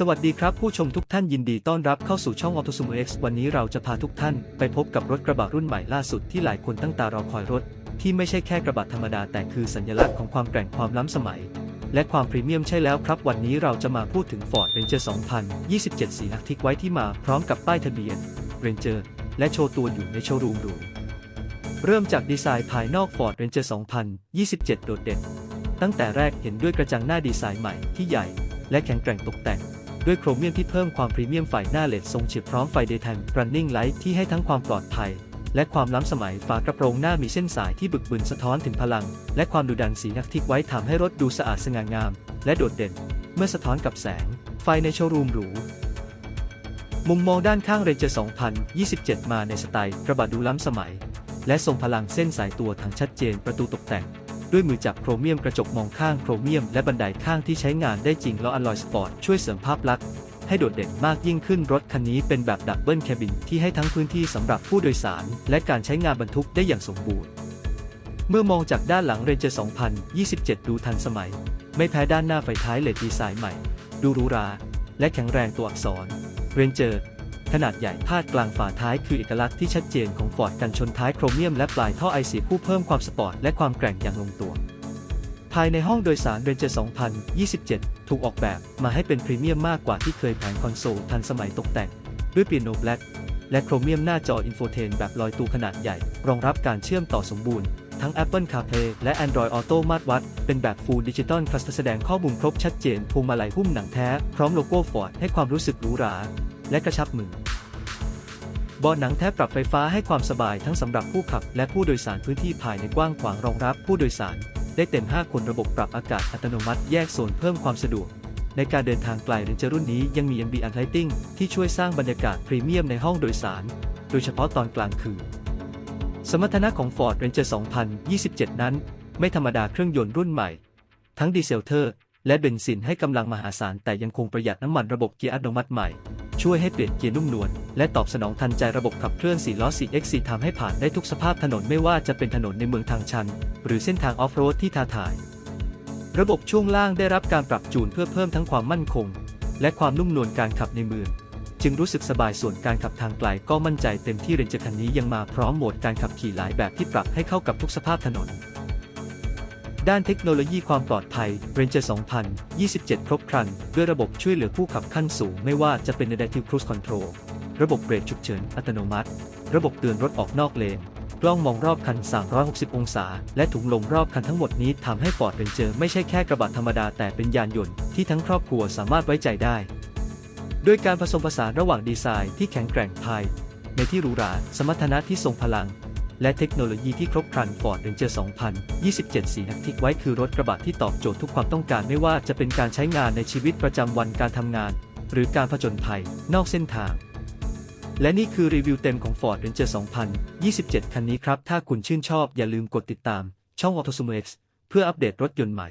สวัสดีครับผู้ชมทุกท่านยินดีต้อนรับเข้าสู่ช่อง Auto s u m o X วันนี้เราจะพาทุกท่านไปพบกับรถกระบะรุ่นใหม่ล่าสุดที่หลายคนตั้งตารอคอยรถ ที่ไม่ใช่แค่กระบะธรรมดาแต่คือสัญลักษณ์ของความแกร่งความล้ำสมัย และความพรีเมียมใช่แล้วครับ วันนี้เราจะมาพูดถึง Ford Ranger 2027 สีนักทิกไว้ที่มาพร้อมกับป้ายทะเบียน Ranger และโชว์ตัวอยู่ในโชว์รูมหรูเริ่มจากดีไซน์ภายนอก Ford Ranger 2027 โดดเด่น ตั้งแต่แรกเห็นด้วยกระจังหน้าดีไซน์ใหม่ที่ใหญ่ และแข็งแกร่งตกแต่ง ด้วยโครเมียมที่เพิ่มความพรีเมียมไฟหน้าเลดทรงเฉียบพร้อมไฟ Daytime Running Light ที่ให้ทั้งความปลอดภัย และความล้ำสมัยฝากระโปรงหน้ามีเส้นสายที่บึกบึนสะท้อนถึงพลัง และความดุดันสีนักทิกไว้ทำให้รถดูสะอาดสง่างาม และโดดเด่น เมื่อสะท้อนกับแสง ไฟในโชว์รูมหรูมุมมองด้านข้างเรนเจอร์2027 มาในสไตล์กระบะดูล้ำสมัย และทรงพลังเส้นสายตัวทางชัดเจนประตูตกแต่ง ด้วยมือจับโครเมียมกระจกมองข้างโครเมียมและบันไดข้างที่ใช้งานได้จริงแล้วอลลอยสปอร์ตช่วยเสริมภาพลักษณ์ให้โดดเด่นมากยิ่งขึ้นรถคันนี้เป็นแบบดับเบิลแคบินที่ให้ทั้งพื้นที่สำหรับผู้โดยสาร และการใช้งานบรรทุกได้อย่างสมบูรณ์ เมื่อมองจากด้านหลังเรนเจอร์2027 ดูทันสมัย ไม่แพ้ด้านหน้าไฟท้ายเลดดีไซน์ใหม่ ดูหรูหรา และแข็งแรงตัวอักษรเรนเจอร์ ขนาดใหญ่พาดกลางฝาท้ายคือเอกลักษณ์ที่ชัดเจนของฟอร์ดกันชนท้ายโครเมียมและปลายท่อไอเสียผู้เพิ่มความสปอร์ตและความแกร่งอย่างลงตัว ภายในห้องโดยสาร Ranger 2027 ถูกออกแบบมาให้เป็นพรีเมียมมากกว่าที่เคยแผงคอนโซลทันสมัยตกแต่ง ด้วยเปียโนแบล็กและโครเมียมหน้าจออินโฟเทนแบบลอยตัวขนาดใหญ่ รองรับการเชื่อมต่อสมบูรณ์ ทั้ง Apple CarPlay และ Android Auto มาตรวัด เป็นแบบ Full Digital Cluster แสดงข้อมูลครบชัดเจนพวงมาลัยหุ้มหนังแท้ พร้อมโลโก้ Ford ให้ความรู้สึกหรูหรา และกระชับมือเบาะหนังแท้ปรับไฟฟ้าให้ความสบายทั้งสำหรับผู้ขับ และผู้โดยสารพื้นที่ภายในกว้างขวางรองรับผู้โดยสาร ได้เต็ม 5 คนระบบปรับอากาศอัตโนมัติแยกโซนเพิ่มความสะดวก ในการเดินทางไกลเรนเจอร์รุ่นนี้ยังมี ambient lighting ที่ช่วยสร้างบรรยากาศพรีเมียมในห้องโดยสาร โดยเฉพาะตอนกลางคืน สมรรถนะของ Ford Ranger 2027 นั้น ไม่ธรรมดาเครื่องยนต์รุ่นใหม่ ทั้งดีเซลเทอร์ และเบนซินให้กำลังมหาศาลแต่ยังคงประหยัดน้ำมันระบบเกียร์อัตโนมัติใหม่ ช่วยให้เปลี่ยนเกียร์นุ่มนวลและตอบสนองทันใจระบบขับเคลื่อน4ล้อ 4X4 ทำให้ผ่านได้ทุกสภาพถนนไม่ว่าจะเป็นถนนในเมืองทางชัน หรือเส้นทางออฟโรดที่ท้าทาย ระบบช่วงล่างได้รับการปรับจูนเพื่อเพิ่มทั้งความมั่นคง และความนุ่มนวลการขับในเมืองจึงรู้สึกสบายส่วนการขับทางไกลก็มั่นใจเต็มที่เรนเจอร์คันนี้ยังมาพร้อมโหมดการขับขี่หลายแบบที่ปรับให้เข้ากับทุกสภาพถนน ด้านเทคโนโลยีความปลอดภัย Ranger 2027 ครบครัน ด้วยระบบช่วยเหลือผู้ขับขั้นสูง ไม่ว่าจะเป็น Adaptive Cruise Control ระบบเบรกฉุกเฉินอัตโนมัติ ระบบเตือนรถออกนอกเลน กล้องมองรอบคัน 360 องศา และถุงลมรอบคันทั้งหมดนี้ทำให้ Ford Ranger ไม่ใช่แค่กระบะธรรมดาแต่เป็นยานยนต์ที่ทั้งครอบครัวสามารถไว้ใจได้ ด้วยการผสมผสานระหว่างดีไซน์ที่แข็งแกร่งภายในที่หรูหราสมรรถนะที่ทรงพลัง และเทคโนโลยีที่ครบครัน Ford Ranger 2027 สีนักทิกไว้คือรถกระบะที่ตอบโจทย์ทุกความต้องการไม่ว่าจะเป็นการใช้งานในชีวิตประจำวันการทำงาน หรือการผจญภัย นอกเส้นทาง และนี่คือรีวิวเต็มของ Ford Ranger 2027 คันนี้ครับ ถ้าคุณชื่นชอบอย่าลืมกดติดตาม ช่อง Auto Sumo X เพื่ออัปเดตรถยนต์ใหม่